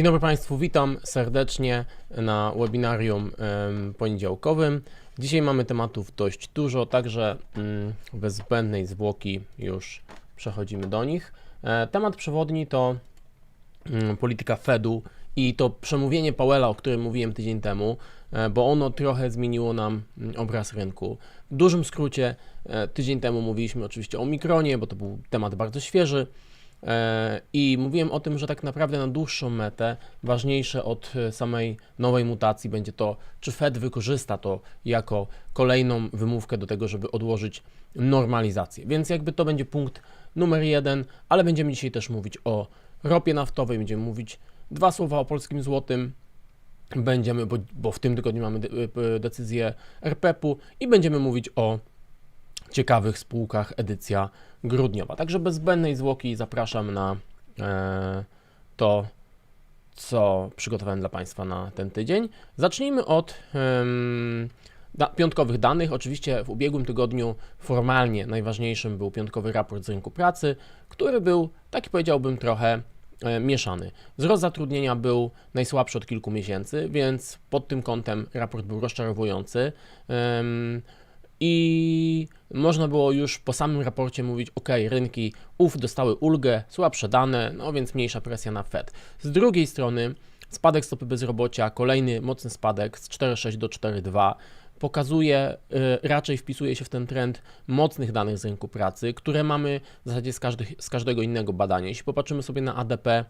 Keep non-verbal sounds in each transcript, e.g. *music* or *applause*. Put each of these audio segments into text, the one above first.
Dzień dobry Państwu, witam serdecznie na webinarium poniedziałkowym. Dzisiaj mamy tematów dość dużo, także mm, bez zbędnej zwłoki już przechodzimy do nich. E, Temat przewodni to mm, polityka Fedu i to przemówienie Powella, o którym mówiłem tydzień temu, e, bo ono trochę zmieniło nam mm, obraz rynku. W dużym skrócie, e, tydzień temu mówiliśmy oczywiście o Mikronie, bo to był temat bardzo świeży. E, I mówiłem o tym, że tak naprawdę na dłuższą metę ważniejsze od e, samej nowej mutacji będzie to, czy Fed wykorzysta to jako kolejną wymówkę do tego, żeby odłożyć normalizację. Więc jakby to będzie punkt numer jeden, ale będziemy dzisiaj też mówić o ropie naftowej, będziemy mówić dwa słowa o polskim złotym, będziemy, bo, bo w tym tygodniu mamy e, decyzję RPP-u i będziemy mówić o ciekawych spółkach edycja grudniowa. Także bez zbędnej zwłoki zapraszam na e, to, co przygotowałem dla Państwa na ten tydzień. Zacznijmy od piątkowych danych. Oczywiście w ubiegłym tygodniu formalnie najważniejszym był piątkowy raport z rynku pracy, który był, taki powiedziałbym, trochę e, mieszany. Wzrost zatrudnienia był najsłabszy od kilku miesięcy, więc pod tym kątem raport był rozczarowujący. I można było już po samym raporcie mówić, ok, rynki ów dostały ulgę, słabsze dane, no więc mniejsza presja na Fed. Z drugiej strony spadek stopy bezrobocia, kolejny mocny spadek z 4,6 do 4,2 pokazuje, y, raczej wpisuje się w ten trend mocnych danych z rynku pracy, które mamy w zasadzie z, z każdego innego badania. Jeśli popatrzymy sobie na ADP,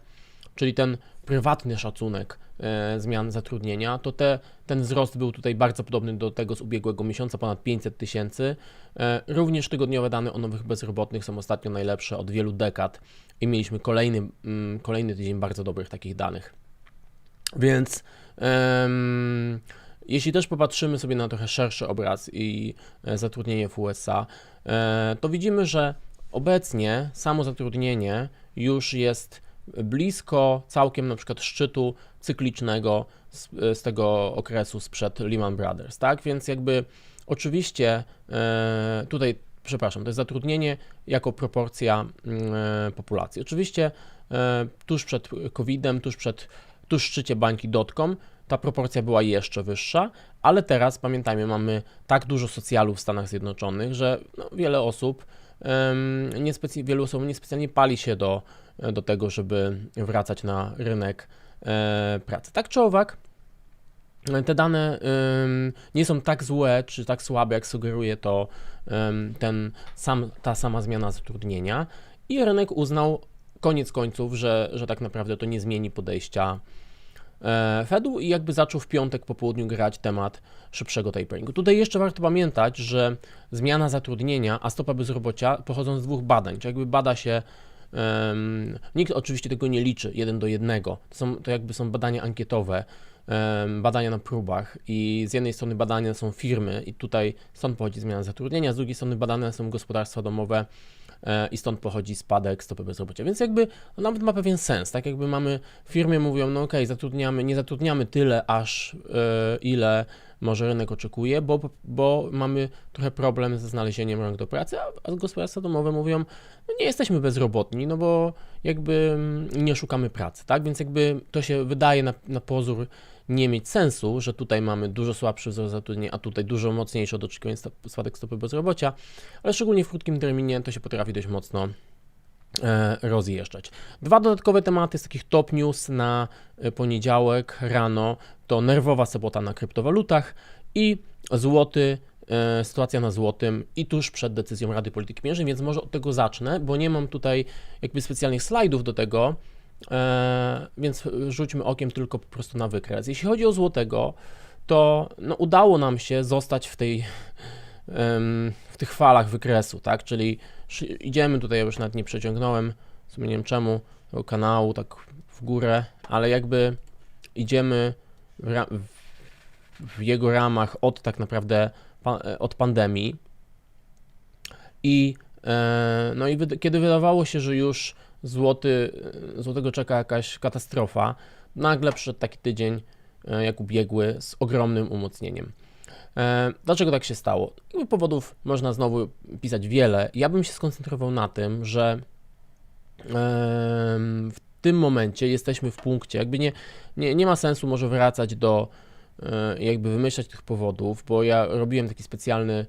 czyli ten prywatny szacunek e, zmian zatrudnienia, to te, ten wzrost był tutaj bardzo podobny do tego z ubiegłego miesiąca, ponad 500 tysięcy. E, również tygodniowe dane o nowych bezrobotnych są ostatnio najlepsze od wielu dekad i mieliśmy kolejny, mm, kolejny tydzień bardzo dobrych takich danych. Więc em, jeśli też popatrzymy sobie na trochę szerszy obraz i e, zatrudnienie w USA, to widzimy, że obecnie samo zatrudnienie już jest blisko całkiem na przykład szczytu cyklicznego z, z tego okresu sprzed Lehman Brothers, tak? Więc jakby oczywiście e, tutaj, przepraszam, to jest zatrudnienie jako proporcja e, populacji. Oczywiście e, tuż przed COVID-em, tuż przed tuż szczycie bańki dotcom ta proporcja była jeszcze wyższa, ale teraz pamiętajmy, mamy tak dużo socjalów w Stanach Zjednoczonych, że no, wiele osób em, niespecy- wielu osób niespecjalnie pali się do, do tego, żeby wracać na rynek e, pracy. Tak czy owak, te dane nie są tak złe czy tak słabe, jak sugeruje to ten sam, ta sama zmiana zatrudnienia i rynek uznał koniec końców, że, że tak naprawdę to nie zmieni podejścia Fedu i jakby zaczął w piątek po południu grać temat szybszego taperingu. Tutaj jeszcze warto pamiętać, że zmiana zatrudnienia, a stopa bezrobocia pochodzą z dwóch badań, czyli jakby bada się em, nikt oczywiście tego nie liczy jeden do jednego. To, są, to jakby są badania ankietowe, em, badania na próbach i z jednej strony badane są firmy i tutaj stąd pochodzi zmiana zatrudnienia, z drugiej strony badane są gospodarstwa domowe e, i stąd pochodzi spadek stopy bezrobocia. Więc jakby to nawet ma pewien sens, tak jakby mamy, firmy mówią, no okej, zatrudniamy, nie zatrudniamy tyle, aż e, ile może rynek oczekuje, bo, bo mamy trochę problem ze znalezieniem rąk do pracy, a, a gospodarstwa domowe mówią, no nie jesteśmy bezrobotni, no bo jakby mm, nie szukamy pracy, tak? Więc jakby to się wydaje na, na pozór nie mieć sensu, że tutaj mamy dużo słabszy wzrost zatrudnienia, a tutaj dużo mocniejszy od oczekiwań spadek stopy bezrobocia, ale szczególnie w krótkim terminie to się potrafi dość mocno e, rozjeżdżać. Dwa dodatkowe tematy z takich top news na e, poniedziałek rano to nerwowa sobota na kryptowalutach i złoty, e, sytuacja na złotym i tuż przed decyzją Rady Polityki Pieniężnej, więc może od tego zacznę, bo nie mam tutaj jakby specjalnych slajdów do tego, więc rzućmy okiem tylko po prostu na wykres. Jeśli chodzi o złotego, to no, udało nam się zostać w tej w tych falach wykresu, tak? Czyli idziemy tutaj, ja już nawet nie przeciągnąłem, w sumie nie wiem czemu, tego kanału tak w górę, ale jakby idziemy w, w, jego ramach od tak naprawdę e, od pandemii i e, no i kiedy wydawało się, że już złoty, e, złotego czeka jakaś katastrofa, nagle przyszedł taki tydzień e, jak ubiegły z ogromnym umocnieniem. E, Dlaczego tak się stało? Jakby powodów można znowu pisać wiele. Ja bym się skoncentrował na tym, że w tym momencie jesteśmy w punkcie, jakby nie, nie, nie ma sensu może wracać do, jakby wymyślać tych powodów, bo ja robiłem taki specjalny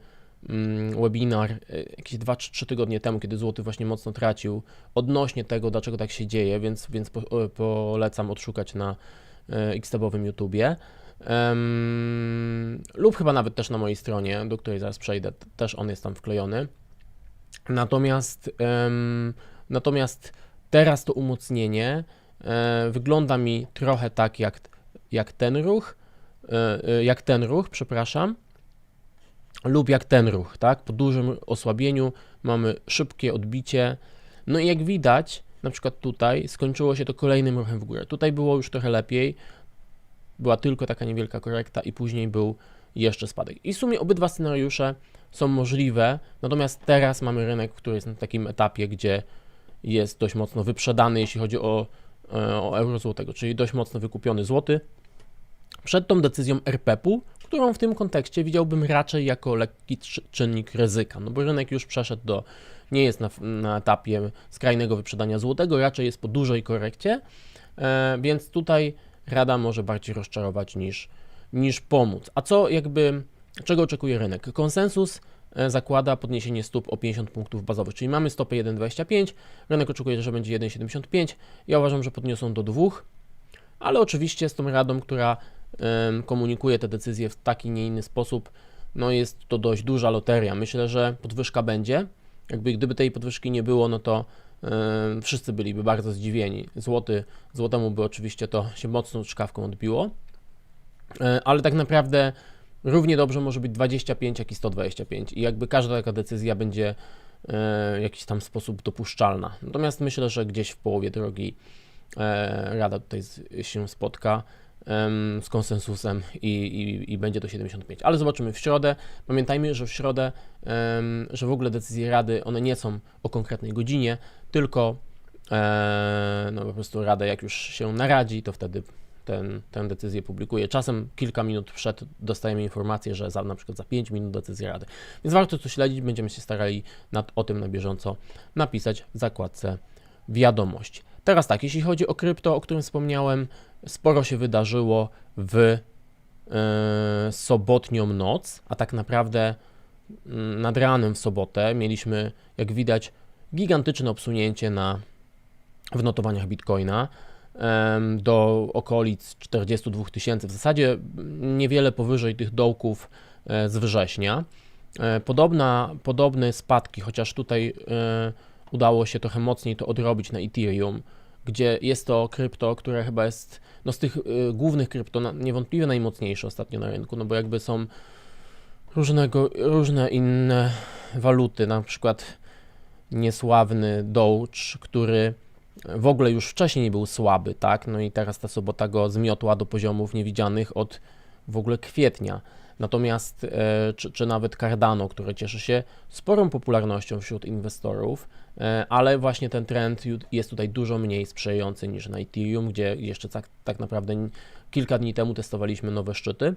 mm, webinar e, jakieś 2-3 tygodnie temu, kiedy złoty właśnie mocno tracił, odnośnie tego, dlaczego tak się dzieje, więc, więc po, polecam odszukać na e, Xtabowym YouTubie. Em, lub chyba nawet też na mojej stronie, do której zaraz przejdę, też on jest tam wklejony. Natomiast, em, natomiast teraz to umocnienie e, wygląda mi trochę tak jak, jak ten ruch, jak ten ruch, przepraszam, lub jak ten ruch, tak? Po dużym osłabieniu mamy szybkie odbicie. No i jak widać, na przykład tutaj skończyło się to kolejnym ruchem w górę. Tutaj było już trochę lepiej, była tylko taka niewielka korekta i później był jeszcze spadek. I w sumie obydwa scenariusze są możliwe, natomiast teraz mamy rynek, który jest na takim etapie, gdzie jest dość mocno wyprzedany, jeśli chodzi o, e, o euro złotego, czyli dość mocno wykupiony złoty. Przed tą decyzją RPP-u, którą w tym kontekście widziałbym raczej jako lekki czy- czynnik ryzyka, no bo rynek już przeszedł do, nie jest na, na etapie skrajnego wyprzedania złotego, raczej jest po dużej korekcie, e, więc tutaj rada może bardziej rozczarować niż, niż pomóc. A co jakby, czego oczekuje rynek? Konsensus e, zakłada podniesienie stóp o 50 punktów bazowych, czyli mamy stopę 1,25, rynek oczekuje, że będzie 1,75, ja uważam, że podniosą do 2, ale oczywiście z tą radą, która komunikuje te decyzje w taki, nie inny sposób, no jest to dość duża loteria. Myślę, że podwyżka będzie. Jakby gdyby tej podwyżki nie było, no to wszyscy byliby bardzo zdziwieni. Złoty, złotemu by oczywiście to się mocną czkawką odbiło, E, ale tak naprawdę równie dobrze może być 25, jak i 125 i jakby każda taka decyzja będzie e, w jakiś tam sposób dopuszczalna. Natomiast myślę, że gdzieś w połowie drogi e, Rada tutaj się spotka z konsensusem i, i, i będzie to 75. Ale zobaczymy w środę. Pamiętajmy, że w środę, że w ogóle decyzje Rady, one nie są o konkretnej godzinie, tylko e, no po prostu Rada jak już się naradzi, to wtedy ten, tę decyzję publikuje. Czasem kilka minut przed dostajemy informację, że za, na przykład za 5 minut decyzja Rady. Więc warto to śledzić, będziemy się starali nad, o tym na bieżąco napisać w zakładce wiadomość. Teraz tak, jeśli chodzi o krypto, o którym wspomniałem, sporo się wydarzyło w e, sobotnią noc, a tak naprawdę mm, nad ranem w sobotę mieliśmy, jak widać, gigantyczne obsunięcie na, w notowaniach Bitcoina do okolic 42 tysięcy, w zasadzie niewiele powyżej tych dołków e, z września. E, Podobna, podobne spadki, chociaż tutaj udało się trochę mocniej to odrobić na Ethereum, gdzie jest to krypto, które chyba jest no z tych y, głównych krypto na, niewątpliwie najmocniejsze ostatnio na rynku, no bo jakby są różnego, różne inne waluty, na przykład niesławny Doge, który w ogóle już wcześniej był słaby, tak? No i teraz ta sobota go zmiotła do poziomów niewidzianych od w ogóle kwietnia. Natomiast, e, czy, czy nawet Cardano, które cieszy się sporą popularnością wśród inwestorów, e, ale właśnie ten trend jest tutaj dużo mniej sprzyjający niż na Ethereum, gdzie jeszcze tak, tak naprawdę kilka dni temu testowaliśmy nowe szczyty.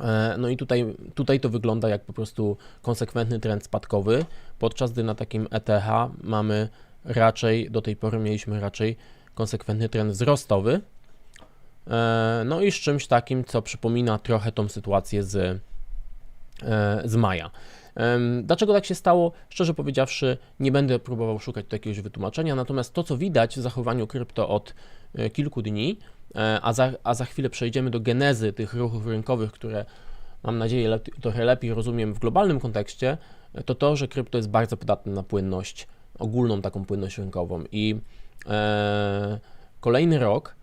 E, No i tutaj, tutaj to wygląda jak po prostu konsekwentny trend spadkowy, podczas gdy na takim ETH mamy raczej, do tej pory mieliśmy raczej konsekwentny trend wzrostowy. E, No i z czymś takim, co przypomina trochę tą sytuację z, e, z maja. Dlaczego tak się stało? Szczerze powiedziawszy, nie będę próbował szukać tu jakiegoś wytłumaczenia, natomiast to, co widać w zachowaniu krypto od e, kilku dni, a za, a za chwilę przejdziemy do genezy tych ruchów rynkowych, które mam nadzieję lep, trochę lepiej rozumiem w globalnym kontekście, to to, że krypto jest bardzo podatne na płynność, ogólną taką płynność rynkową i e, kolejny rok,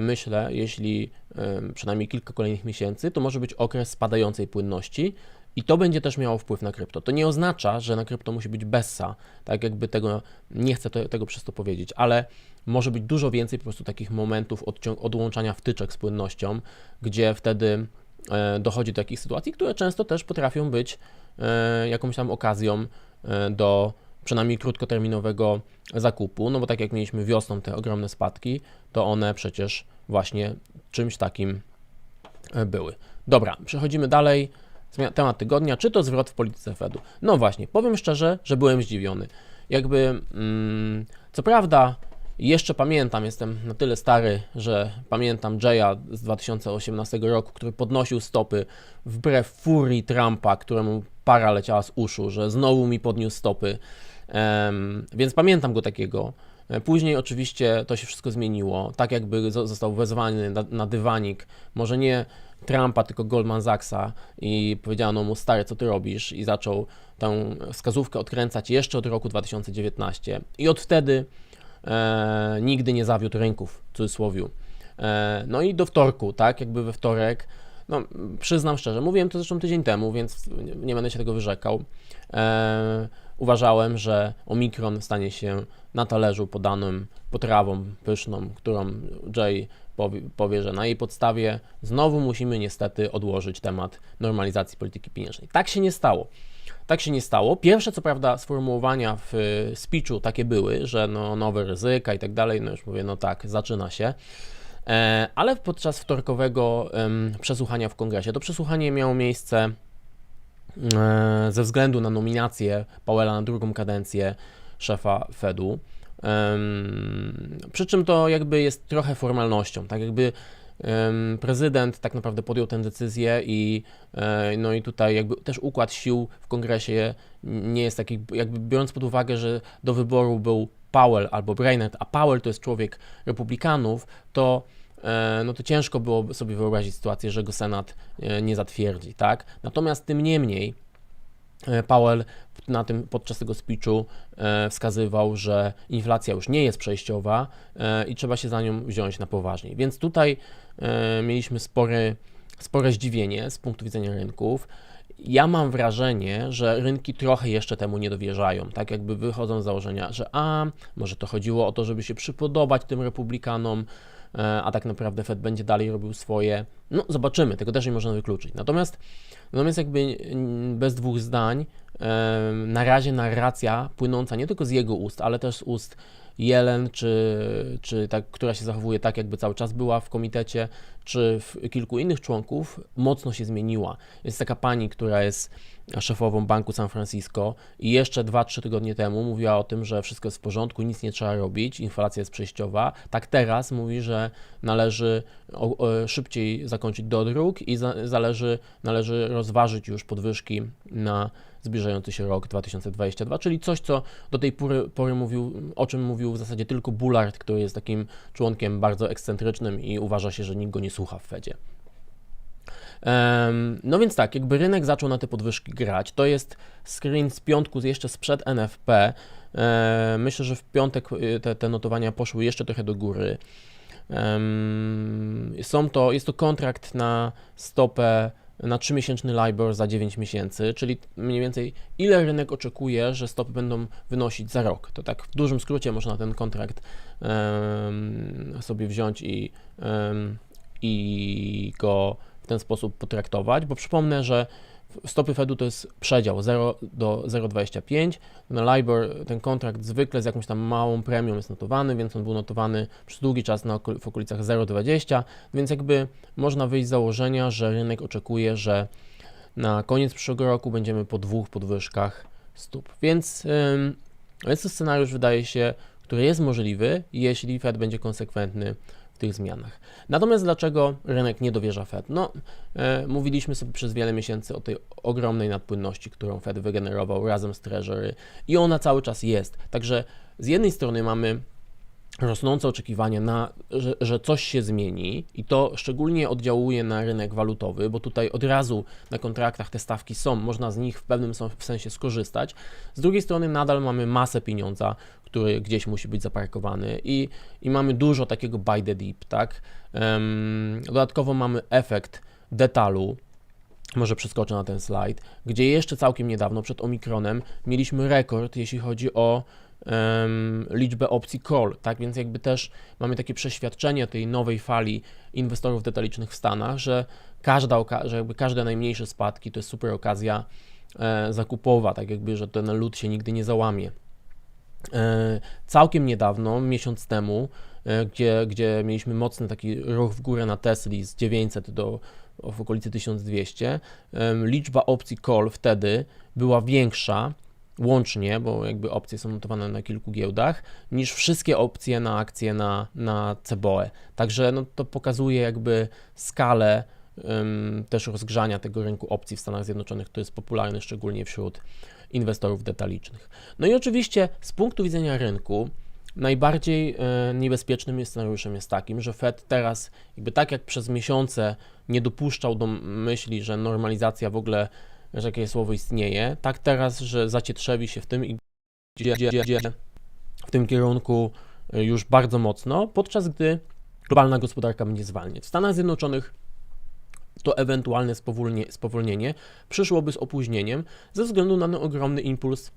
myślę, jeśli e, przynajmniej kilka kolejnych miesięcy, to może być okres spadającej płynności i to będzie też miało wpływ na krypto. To nie oznacza, że na krypto musi być bessa, tak jakby tego, nie chcę to, tego przez to powiedzieć, ale może być dużo więcej po prostu takich momentów odcią- odłączania wtyczek z płynnością, gdzie wtedy e, dochodzi do takich sytuacji, które często też potrafią być e, jakąś tam okazją e, do przynajmniej krótkoterminowego zakupu, no bo tak jak mieliśmy wiosną te ogromne spadki, to one przecież właśnie czymś takim e, były. Dobra, przechodzimy dalej. Temat tygodnia, czy to zwrot w polityce Fedu? No właśnie, powiem szczerze, że byłem zdziwiony. Jakby, mm, co prawda, jeszcze pamiętam, jestem na tyle stary, że pamiętam Jaya z 2018 roku, który podnosił stopy wbrew furii Trumpa, któremu para leciała z uszu, że znowu mi podniósł stopy. Więc pamiętam go takiego. Później oczywiście to się wszystko zmieniło. Tak jakby zo- został wezwany na, dywanik, może nie Trumpa, tylko Goldman Sachsa i powiedziano mu, stary, co ty robisz? I zaczął tę wskazówkę odkręcać jeszcze od roku 2019. I od wtedy e, nigdy nie zawiódł rynków, w cudzysłowiu. E, no i do wtorku, tak, jakby we wtorek, no przyznam szczerze, mówiłem to zresztą tydzień temu, więc nie będę się tego wyrzekał. E, uważałem, że Omikron stanie się na talerzu podanym potrawą pyszną, którą Jay powie, powie, że na jej podstawie znowu musimy niestety odłożyć temat normalizacji polityki pieniężnej. Tak się nie stało. Tak się nie stało. Pierwsze, co prawda, sformułowania w y, speechu takie były, że no, nowe ryzyka i tak dalej. No już mówię, no tak, zaczyna się. E, ale podczas wtorkowego przesłuchania w kongresie, to przesłuchanie miało miejsce ze względu na nominację Powella na drugą kadencję szefa Fedu. Przy czym to jakby jest trochę formalnością, tak jakby prezydent tak naprawdę podjął tę decyzję i e, no i tutaj jakby też układ sił w kongresie nie jest taki, jakby biorąc pod uwagę, że do wyboru był Powell albo Brainerd, a Powell to jest człowiek republikanów, to e, no to ciężko było sobie wyobrazić sytuację, że go Senat e, nie zatwierdzi, tak? Natomiast tym niemniej e, Powell na tym, podczas tego speechu e, wskazywał, że inflacja już nie jest przejściowa e, i trzeba się za nią wziąć na poważnie. Więc tutaj e, mieliśmy spory, spore zdziwienie z punktu widzenia rynków. Ja mam wrażenie, że rynki trochę jeszcze temu nie dowierzają, tak jakby wychodzą z założenia, że a, może to chodziło o to, żeby się przypodobać tym republikanom, e, a tak naprawdę Fed będzie dalej robił swoje. No, zobaczymy, tego też nie można wykluczyć. Natomiast, natomiast jakby bez dwóch zdań, e, na razie narracja płynąca nie tylko z jego ust, ale też z ust Jelen, czy, czy tak, która się zachowuje tak, jakby cały czas była w komitecie, czy w kilku innych członków, mocno się zmieniła. Jest taka pani, która jest szefową Banku San Francisco i jeszcze 2-3 tygodnie temu mówiła o tym, że wszystko jest w porządku, nic nie trzeba robić, inflacja jest przejściowa. Tak teraz mówi, że należy szybciej zakończyć dodruk i za, zależy, należy rozważyć już podwyżki na zbliżający się rok 2022, czyli coś, co do tej pory, pory mówił, o czym mówił w zasadzie tylko Bullard, który jest takim członkiem bardzo ekscentrycznym i uważa się, że nikt go nie słucha w Fedzie. No więc tak, jakby rynek zaczął na te podwyżki grać. To jest screen z piątku, jeszcze sprzed NFP. Myślę, że w piątek y, te, te notowania poszły jeszcze trochę do góry. Są to, jest to kontrakt na stopę na 3-miesięczny LIBOR za 9 miesięcy, czyli mniej więcej ile rynek oczekuje, że stopy będą wynosić za rok. To tak w dużym skrócie można ten kontrakt em, sobie wziąć i, em, i go w ten sposób potraktować, bo przypomnę, że stopy Fedu to jest przedział 0 do 0,25. Na LIBOR ten kontrakt zwykle z jakąś tam małą premią jest notowany, więc on był notowany przez długi czas na, okol- w okolicach 0,20, więc jakby można wyjść z założenia, że rynek oczekuje, że na koniec przyszłego roku będziemy po dwóch podwyżkach stóp. Więc ym, jest to scenariusz, wydaje się, który jest możliwy, jeśli Fed będzie konsekwentny tych zmianach. Natomiast dlaczego rynek nie dowierza Fed? No, e, mówiliśmy sobie przez wiele miesięcy o tej ogromnej nadpłynności, którą Fed wygenerował razem z Treasury i ona cały czas jest. Także z jednej strony mamy rosnące oczekiwania na, że, że coś się zmieni i to szczególnie oddziałuje na rynek walutowy, bo tutaj od razu na kontraktach te stawki są, można z nich w pewnym sensie skorzystać. Z drugiej strony nadal mamy masę pieniądza, który gdzieś musi być zaparkowany i, i mamy dużo takiego buy the dip, tak? Dodatkowo mamy efekt detalu, może przeskoczę na ten slajd, gdzie jeszcze całkiem niedawno, przed Omikronem, mieliśmy rekord, jeśli chodzi o liczbę opcji call, tak? Więc jakby też mamy takie przeświadczenie tej nowej fali inwestorów detalicznych w Stanach, że każda, że jakby każde najmniejsze spadki to jest super okazja e, zakupowa, tak jakby, że ten lód się nigdy nie załamie. E, Całkiem niedawno, miesiąc temu, e, gdzie, gdzie mieliśmy mocny taki ruch w górę na Tesli z 900 do w okolicy 1200, em, liczba opcji call wtedy była większa łącznie, bo jakby opcje są notowane na kilku giełdach, niż wszystkie opcje na akcje na, na CBOE. Także no, to pokazuje jakby skalę ym, też rozgrzania tego rynku opcji w Stanach Zjednoczonych, który jest popularny szczególnie wśród inwestorów detalicznych. No i oczywiście z punktu widzenia rynku najbardziej e, niebezpiecznym scenariuszem jest takim, że Fed teraz jakby tak jak przez miesiące nie dopuszczał do myśli, że normalizacja w ogóle, że jakieś słowo istnieje, tak teraz, że zacietrzewi się w tym i w tym kierunku e, już bardzo mocno, podczas gdy globalna gospodarka będzie zwalniać. W Stanach Zjednoczonych to ewentualne spowolnie, spowolnienie przyszłoby z opóźnieniem ze względu na ten ogromny impuls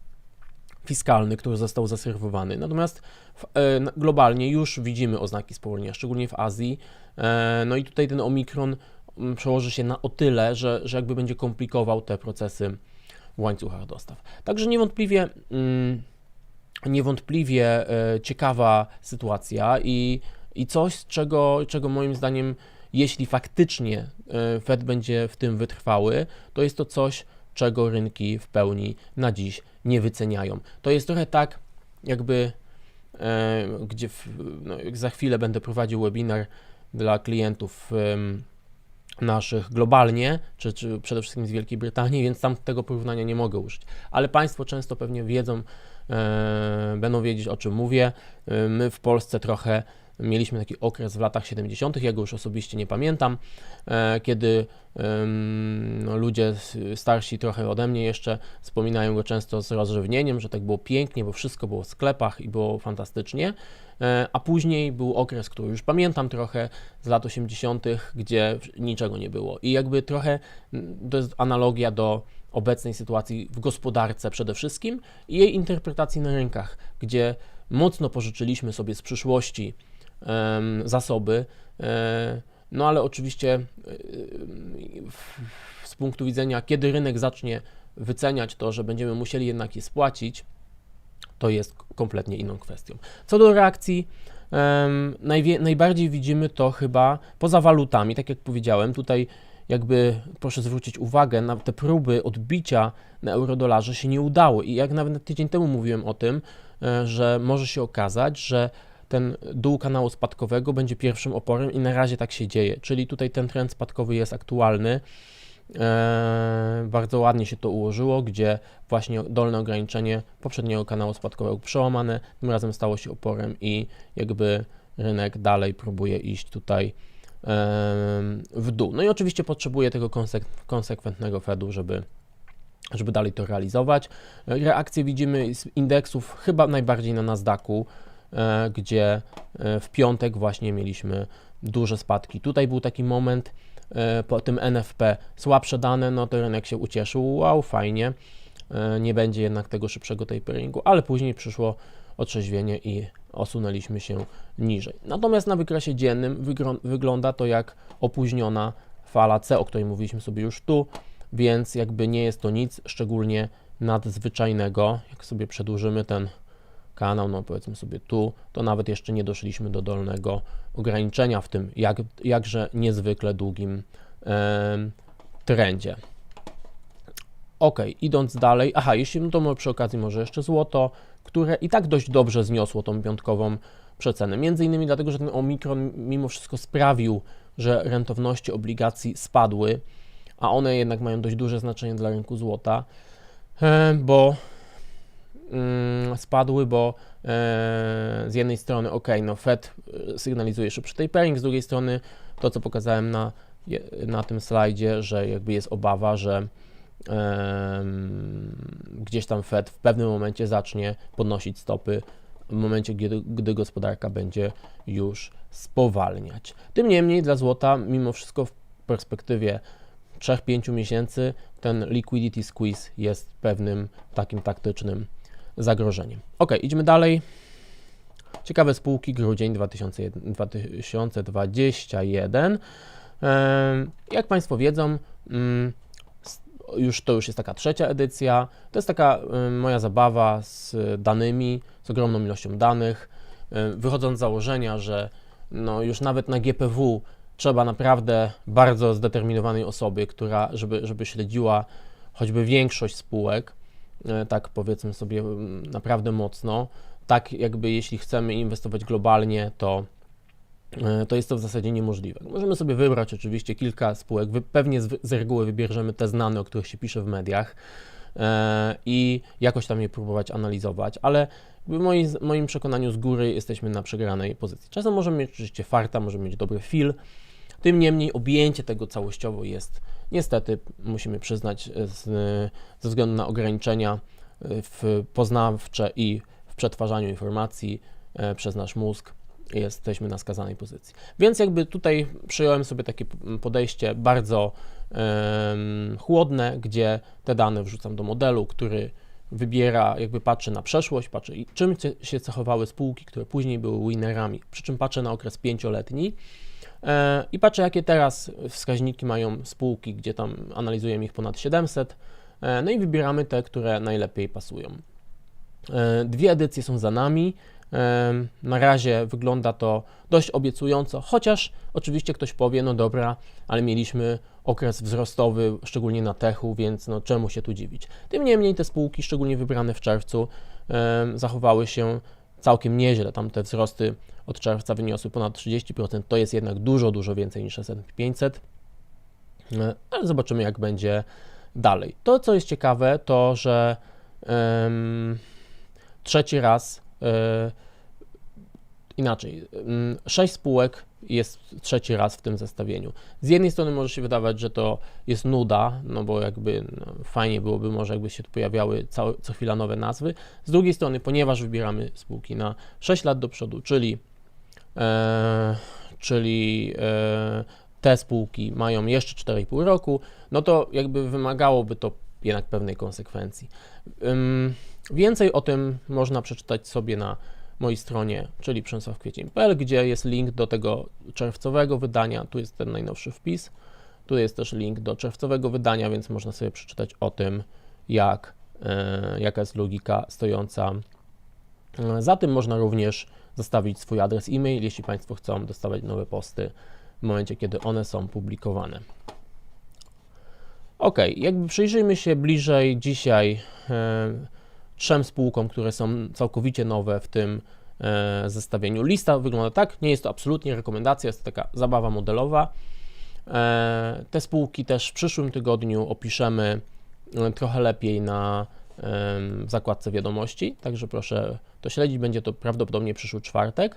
fiskalny, który został zaserwowany. Natomiast w, e, globalnie już widzimy oznaki spowolnienia, szczególnie w Azji. E, no i tutaj ten omikron przełoży się na o tyle, że, że jakby będzie komplikował te procesy w łańcuchach dostaw. Także niewątpliwie, mm, niewątpliwie e, ciekawa sytuacja i, i coś, czego, czego moim zdaniem, jeśli faktycznie e, Fed będzie w tym wytrwały, to jest to coś, czego rynki w pełni na dziś nie wyceniają. To jest trochę tak, jakby e, gdzie w, no, za chwilę będę prowadził webinar dla klientów naszych globalnie, czy, czy przede wszystkim z Wielkiej Brytanii, więc tam tego porównania nie mogę użyć. Ale Państwo często pewnie wiedzą, e, będą wiedzieć o czym mówię. E, my w Polsce trochę mieliśmy taki okres w latach 70., ja go już osobiście nie pamiętam, e, kiedy no, ludzie starsi trochę ode mnie jeszcze wspominają go często z rozrzewnieniem, że tak było pięknie, bo wszystko było w sklepach i było fantastycznie. E, A później był okres, który już pamiętam trochę z lat 80., gdzie niczego nie było. I jakby trochę to jest analogia do obecnej sytuacji w gospodarce przede wszystkim i jej interpretacji na rynkach, gdzie mocno pożyczyliśmy sobie z przyszłości zasoby. e, No ale oczywiście e, z punktu widzenia, kiedy rynek zacznie wyceniać to, że będziemy musieli jednak je spłacić, to jest kompletnie inną kwestią. Co do reakcji, najwie, najbardziej widzimy to chyba poza walutami, tak jak powiedziałem, tutaj jakby proszę zwrócić uwagę na te próby odbicia na eurodolarze się nie udały i jak nawet tydzień temu mówiłem o tym, e, że może się okazać, że ten dół kanału spadkowego będzie pierwszym oporem i na razie tak się dzieje, czyli tutaj ten trend spadkowy jest aktualny. E, bardzo ładnie się to ułożyło, gdzie właśnie dolne ograniczenie poprzedniego kanału spadkowego przełamane, tym razem stało się oporem i jakby rynek dalej próbuje iść tutaj w dół. No i oczywiście potrzebuje tego konsek- konsekwentnego Fedu, żeby, żeby dalej to realizować. Reakcje widzimy z indeksów chyba najbardziej na Nasdaqu, e, gdzie e, w piątek właśnie mieliśmy duże spadki. Tutaj był taki moment, po tym NFP słabsze dane, no to rynek się ucieszył, wow, fajnie, e, nie będzie jednak tego szybszego taperingu, ale później przyszło otrzeźwienie i osunęliśmy się niżej. Natomiast na wykresie dziennym wygląda to jak opóźniona fala C, o której mówiliśmy sobie już tu, więc jakby nie jest to nic szczególnie nadzwyczajnego. Jak sobie przedłużymy ten kanał, no powiedzmy sobie tu, to nawet jeszcze nie doszliśmy do dolnego ograniczenia w tym jak, jakże niezwykle długim em, trendzie. Ok, idąc dalej, aha, jeśli no to przy okazji może jeszcze złoto, które i tak dość dobrze zniosło tą piątkową przecenę. Między innymi dlatego, że ten omikron mimo wszystko sprawił, że rentowności obligacji spadły, a one jednak mają dość duże znaczenie dla rynku złota, e, bo spadły, bo e, z jednej strony, ok, no Fed e, sygnalizuje szybszy tapering, z drugiej strony to, co pokazałem na, na tym slajdzie, że jakby jest obawa, że gdzieś tam Fed w pewnym momencie zacznie podnosić stopy w momencie, kiedy, gdy gospodarka będzie już spowalniać. Tym niemniej dla złota, mimo wszystko w perspektywie 3-5 miesięcy, ten liquidity squeeze jest pewnym takim taktycznym zagrożeniem. Ok, idźmy dalej. Ciekawe spółki, grudzień 2001 2021. Em, Jak Państwo wiedzą, mm, już to już jest taka trzecia edycja. To jest taka moja zabawa z danymi, z ogromną ilością danych, wychodząc z założenia, że no już nawet na GPW trzeba naprawdę bardzo zdeterminowanej osoby, która, żeby, żeby śledziła choćby większość spółek, tak powiedzmy sobie mm, naprawdę mocno. Tak jakby jeśli chcemy inwestować globalnie, to e, to jest to w zasadzie niemożliwe. Możemy sobie wybrać oczywiście kilka spółek, pewnie z, z reguły wybierzemy te znane, o których się pisze w mediach e, i jakoś tam je próbować analizować, ale w moim, moim przekonaniu z góry jesteśmy na przegranej pozycji. Czasem możemy mieć oczywiście farta, możemy mieć dobry feel, tym niemniej objęcie tego całościowo jest niestety, musimy przyznać, z, ze względu na ograniczenia e, w poznawcze i w przetwarzaniu informacji e, przez nasz mózg, jesteśmy na skazanej pozycji. Więc jakby tutaj przyjąłem sobie takie podejście bardzo chłodne, gdzie te dane wrzucam do modelu, który wybiera, jakby patrzy na przeszłość, patrzy czym się cechowały spółki, które później były winnerami, przy czym patrzę na okres pięcioletni e, i patrzę, jakie teraz wskaźniki mają spółki, gdzie tam analizujemy ich ponad 700, e, no i wybieramy te, które najlepiej pasują. E, dwie edycje są za nami. Na razie wygląda to dość obiecująco, chociaż oczywiście ktoś powie, no dobra, ale mieliśmy okres wzrostowy, szczególnie na techu, więc no czemu się tu dziwić. Tym niemniej te spółki, szczególnie wybrane w czerwcu, zachowały się całkiem nieźle. Tam te wzrosty od czerwca wyniosły ponad 30%. To jest jednak dużo, dużo więcej niż S&P 500. E, ale zobaczymy, jak będzie dalej. To, co jest ciekawe, to że um, trzeci raz E, inaczej, mm, sześć spółek jest trzeci raz w tym zestawieniu. Z jednej strony może się wydawać, że to jest nuda, no bo jakby no, fajnie byłoby może jakby się tu pojawiały co, chwila nowe nazwy. Z drugiej strony, ponieważ wybieramy spółki na 6 lat do przodu, czyli, czyli e, te spółki mają jeszcze 4,5 roku, no to jakby wymagałoby to jednak pewnej konsekwencji. Więcej o tym można przeczytać sobie na mojej stronie, czyli przemysławkwiecień.pl, gdzie jest link do tego czerwcowego wydania. Tu jest ten najnowszy wpis. Tu jest też link do czerwcowego wydania, więc można sobie przeczytać o tym, jak, e, jaka jest logika stojąca e, za tym. Można również zostawić swój adres e-mail, jeśli Państwo chcą dostawać nowe posty w momencie, kiedy one są publikowane. Ok, jakby przyjrzyjmy się bliżej dzisiaj e, trzem spółkom, które są całkowicie nowe w tym e, zestawieniu. Lista wygląda tak, nie jest to absolutnie rekomendacja, jest to taka zabawa modelowa. E, te spółki też w przyszłym tygodniu opiszemy e, trochę lepiej na e, zakładce wiadomości, także proszę to śledzić, będzie to prawdopodobnie przyszły czwartek.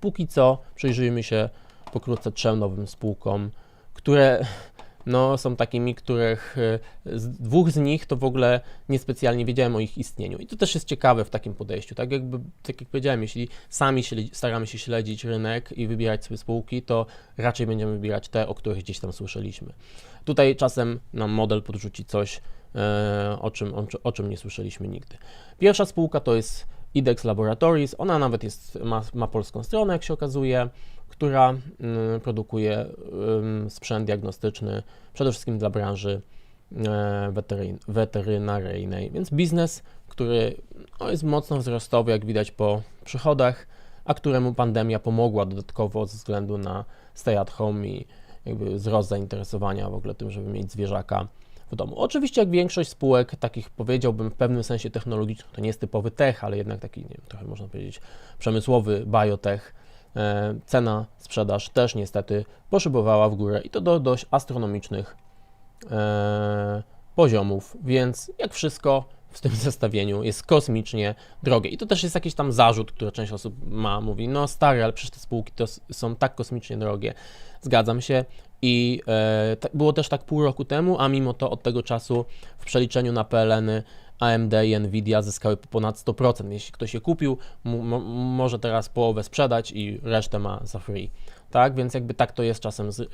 Póki co przyjrzyjmy się pokrótce trzem nowym spółkom, które no, są takimi, których e, z dwóch z nich to w ogóle niespecjalnie wiedziałem o ich istnieniu. I to też jest ciekawe w takim podejściu. Tak jakby, tak jak powiedziałem, jeśli sami staramy się śledzić rynek i wybierać sobie spółki, to raczej będziemy wybierać te, o których gdzieś tam słyszeliśmy. Tutaj czasem nam model podrzuci coś, e, o czym, o czym nie słyszeliśmy nigdy. Pierwsza spółka to jest IDEX Laboratories. Ona nawet jest, ma, ma polską stronę, jak się okazuje która mm, produkuje sprzęt diagnostyczny przede wszystkim dla branży e, weterynaryjnej. Więc biznes, który no, jest mocno wzrostowy, jak widać po przychodach, a któremu pandemia pomogła dodatkowo ze względu na stay at home i jakby wzrost zainteresowania w ogóle tym, żeby mieć zwierzaka w domu. Oczywiście jak większość spółek, takich powiedziałbym w pewnym sensie technologicznych, to nie jest typowy tech, ale jednak taki, nie wiem, trochę można powiedzieć przemysłowy biotech, E, cena sprzedaż też niestety poszybowała w górę i to do dość astronomicznych e, poziomów, więc jak wszystko w tym *laughs* zestawieniu jest kosmicznie drogie. I to też jest jakiś tam zarzut, który część osób ma, mówi, no stary, ale przecież te spółki to są tak kosmicznie drogie. Zgadzam się i e, było też tak pół roku temu, a mimo to od tego czasu w przeliczeniu na PLN-y AMD i Nvidia zyskały po ponad 100%. Jeśli ktoś je kupił, może teraz połowę sprzedać i resztę ma za free. Tak, więc jakby tak to jest czasem z, yy,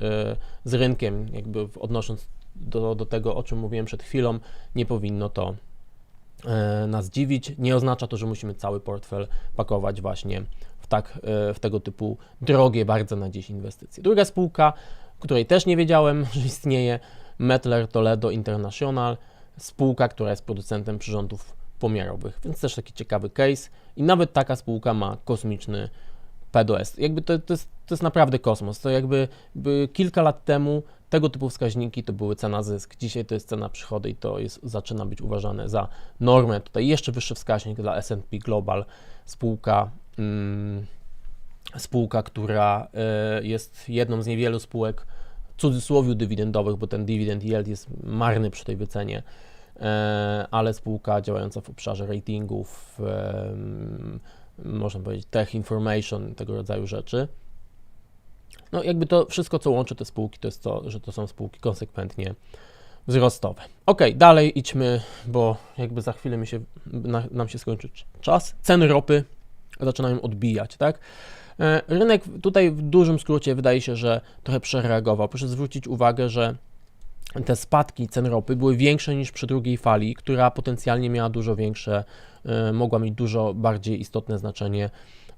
z rynkiem, jakby odnosząc do, do tego, o czym mówiłem przed chwilą, nie powinno to yy, nas dziwić. Nie oznacza to, że musimy cały portfel pakować właśnie w, tak, yy, w tego typu drogie bardzo na dziś inwestycje. Druga spółka, której też nie wiedziałem, *laughs* że istnieje, Metler Toledo International spółka, która jest producentem przyrządów pomiarowych, więc też taki ciekawy case i nawet taka spółka ma kosmiczny PDOS. Jakby to, to, jest, to jest naprawdę kosmos. To jakby kilka lat temu tego typu wskaźniki to były cena zysk. Dzisiaj to jest cena przychody i to jest, zaczyna być uważane za normę. Tutaj jeszcze wyższy wskaźnik dla S&P Global, spółka, mm, spółka, która y, jest jedną z niewielu spółek w cudzysłowie dywidendowych, bo ten dividend yield jest marny przy tej wycenie, e, ale spółka działająca w obszarze ratingów, em, można powiedzieć tech information, tego rodzaju rzeczy. No jakby to wszystko, co łączy te spółki, to jest to, że to są spółki konsekwentnie wzrostowe. Ok, dalej idźmy, bo jakby za chwilę mi się, na, nam się skończy czas. Ceny ropy zaczynają odbijać, tak? E, Rynek tutaj w dużym skrócie wydaje się, że trochę przereagował. Proszę zwrócić uwagę, że te spadki cen ropy były większe niż przy drugiej fali, która potencjalnie miała dużo większe, e, mogła mieć dużo bardziej istotne znaczenie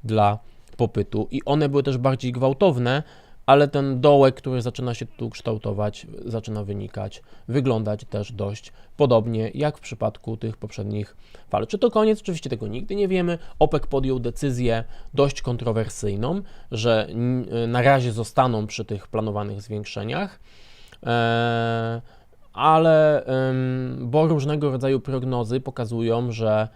dla popytu i one były też bardziej gwałtowne, ale ten dołek, który zaczyna się tu kształtować, zaczyna wynikać, wyglądać też dość podobnie jak w przypadku tych poprzednich fal. Czy to koniec? Oczywiście tego nigdy nie wiemy. OPEC podjął decyzję dość kontrowersyjną, że n- na razie zostaną przy tych planowanych zwiększeniach. Eee, ale bo różnego rodzaju prognozy pokazują, że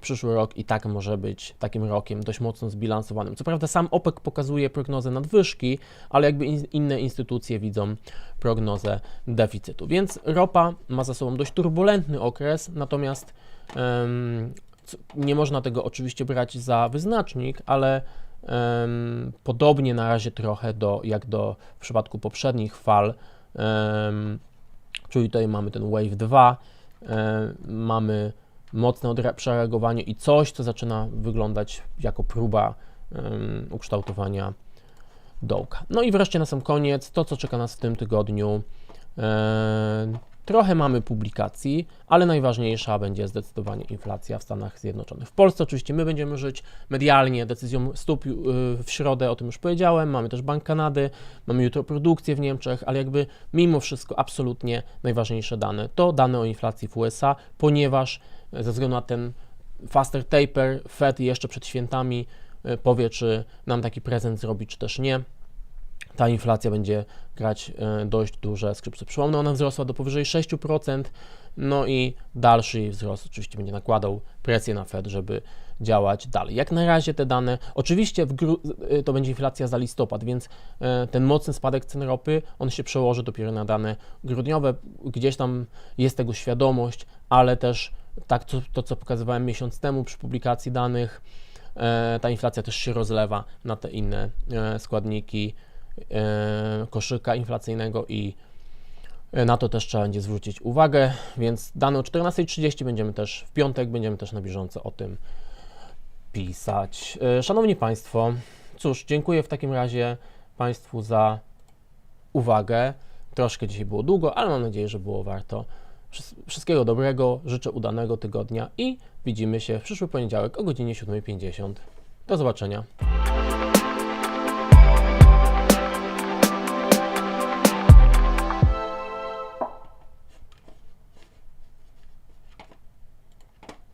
przyszły rok i tak może być takim rokiem dość mocno zbilansowanym. Co prawda sam OPEC pokazuje prognozę nadwyżki, ale jakby in, inne instytucje widzą prognozę deficytu. Więc ropa ma za sobą dość turbulentny okres, natomiast c- nie można tego oczywiście brać za wyznacznik, ale em, podobnie na razie trochę do, jak do w przypadku poprzednich fal, em, czyli tutaj mamy ten Wave 2, em, mamy mocne przereagowanie i coś, co zaczyna wyglądać jako próba em, ukształtowania dołka. No i wreszcie na sam koniec, to co czeka nas w tym tygodniu. Em, Trochę mamy publikacji, ale najważniejsza będzie zdecydowanie inflacja w Stanach Zjednoczonych. W Polsce oczywiście my będziemy żyć medialnie decyzją stóp y, w środę, o tym już powiedziałem. Mamy też Bank Kanady, mamy jutro produkcję w Niemczech, ale jakby mimo wszystko absolutnie najważniejsze dane to dane o inflacji w USA, ponieważ ze względu na ten faster taper Fed jeszcze przed świętami y, powie, czy nam taki prezent zrobi, czy też nie ta inflacja będzie grać e, dość duże skrzypce. Przypomnę, ona wzrosła do powyżej 6%, no i dalszy wzrost oczywiście będzie nakładał presję na Fed, żeby działać dalej. Jak na razie te dane, oczywiście e, to będzie inflacja za listopad, więc e, ten mocny spadek cen ropy, on się przełoży dopiero na dane grudniowe, gdzieś tam jest tego świadomość, ale też tak to, to co pokazywałem miesiąc temu przy publikacji danych, e, ta inflacja też się rozlewa na te inne składniki koszyka inflacyjnego i na to też trzeba będzie zwrócić uwagę, więc dane o 14.30 będziemy też w piątek, będziemy też na bieżąco o tym pisać. E, Szanowni Państwo, cóż, dziękuję w takim razie Państwu za uwagę. Troszkę dzisiaj było długo, ale mam nadzieję, że było warto. Wszyst- Wszystkiego dobrego, życzę udanego tygodnia i widzimy się w przyszły poniedziałek o godzinie 7.50. Do zobaczenia.